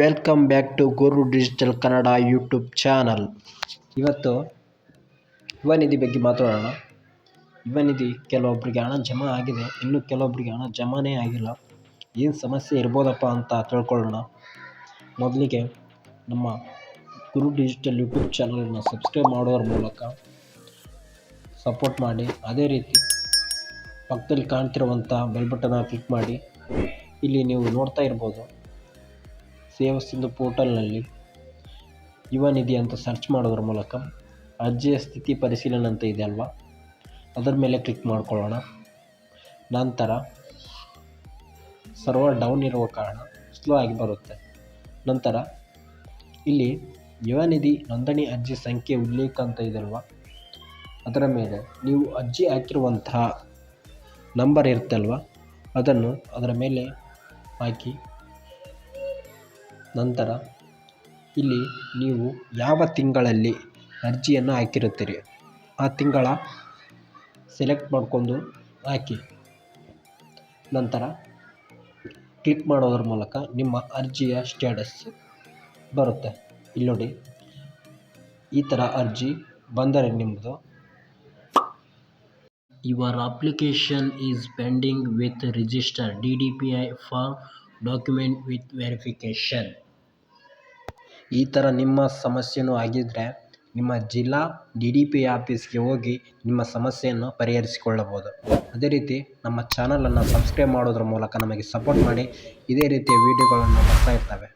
Welcome back to Guru digital Kannada YouTube channel ಇವತ್ತು ಯುವ ನಿಧಿ ಬಗ್ಗೆ ಮಾತಾಡೋಣ. ಯುವ ನಿಧಿ ಕೆಲವೊಬ್ಬರಿಗೆ ಹಣ ಜಮಾ ಆಗಿದೆ. ಇನ್ನು ಕೆಲವೊಬ್ಬರಿಗೆ ಹಣ ಜಮಾನೇ ಆಗಿಲ್ಲ. ಏನು ಸಮಸ್ಯೆ ಇರ್ಬೋದಪ್ಪ ಅಂತ ತಿಳ್ಕೊಳ್ಳೋಣ. ಮೊದಲಿಗೆ ನಮ್ಮ ಗುರು ಡಿಜಿಟಲ್ ಯೂಟ್ಯೂಬ್ ಚಾನಲನ್ನು ಸಬ್ಸ್ಕ್ರೈಬ್ ಮಾಡೋದ್ರ ಮೂಲಕ ಸಪೋರ್ಟ್ ಮಾಡಿ. ಅದೇ ರೀತಿ ಪಕ್ಕದಲ್ಲಿ ಕಾಣ್ತಿರುವಂಥ ಬೆಲ್ ಬಟನ್ನ ಕ್ಲಿಕ್ ಮಾಡಿ. ಇಲ್ಲಿ ನೀವು ನೋಡ್ತಾ ಇರ್ಬೋದು. ಸೇವಾ ಸಿಂಧು ಪೋರ್ಟಲ್ನಲ್ಲಿ ಯುವ ನಿಧಿ ಅಂತ ಸರ್ಚ್ ಮಾಡೋದ್ರ ಮೂಲಕ ಅರ್ಜಿಯ ಸ್ಥಿತಿ ಪರಿಶೀಲನೆ ಅಂತ ಇದೆ ಅಲ್ವಾ? ಅದರ ಮೇಲೆ ಕ್ಲಿಕ್ ಮಾಡ್ಕೊಳ್ಳೋಣ. ನಂತರ ಸರ್ವರ್ ಡೌನ್ ಇರುವ ಕಾರಣ ಸ್ಲೋ ಆಗಿ ಬರುತ್ತೆ. ನಂತರ ಇಲ್ಲಿ ಯುವ ನಿಧಿ ನೋಂದಣಿ ಅರ್ಜಿ ಸಂಖ್ಯೆ ಉಲ್ಲೇಖ ಅಂತ ಇದೆ ಅಲ್ವಾ? ಅದರ ಮೇಲೆ ನೀವು ಅರ್ಜಿ ಹಾಕಿರುವಂತಹ ನಂಬರ್ ಇರುತ್ತಲ್ವ ಅದನ್ನು ಅದರ ಮೇಲೆ ಹಾಕಿ ನಂತರ ಇಲ್ಲಿ ನೀವು ಯಾವ ತಿಂಗಳಲ್ಲಿ ಅರ್ಜಿಯನ್ನು ಹಾಕಿರುತ್ತೀರಿ? ಆ ತಿಂಗಳ ಸೆಲೆಕ್ಟ್ ಮಾಡಿಕೊಂಡು ಹಾಕಿ. ನಂತರ ಕ್ಲಿಕ್ ಮಾಡೋದ್ರ ಮೂಲಕ ನಿಮ್ಮ ಅರ್ಜಿಯ ಸ್ಟೇಟಸ್ ಬರುತ್ತೆ. ಇಲ್ಲಿ ನೋಡಿ, ಈ ಥರ ಅರ್ಜಿ ಬಂದರೆ ನಿಮ್ಮದು your application is pending with register D D P I for document with verification ಈ ಥರ ನಿಮ್ಮ ಸಮಸ್ಯೆಯೂ ಆಗಿದ್ದರೆ ನಿಮ್ಮ ಜಿಲ್ಲಾ ಡಿ ಡಿ ಪಿ ಆಫೀಸ್ಗೆ ಹೋಗಿ ನಿಮ್ಮ ಸಮಸ್ಯೆಯನ್ನು ಪರಿಹರಿಸಿಕೊಳ್ಳಬಹುದು. ಅದೇ ರೀತಿ ನಮ್ಮ ಚಾನಲನ್ನು ಸಬ್ಸ್ಕ್ರೈಬ್ ಮಾಡೋದ್ರ ಮೂಲಕ ನಮಗೆ ಸಪೋರ್ಟ್ ಮಾಡಿ. ಇದೇ ರೀತಿಯ ವೀಡಿಯೋಗಳನ್ನು ಬರ್ತಾ ಇರ್ತವೆ.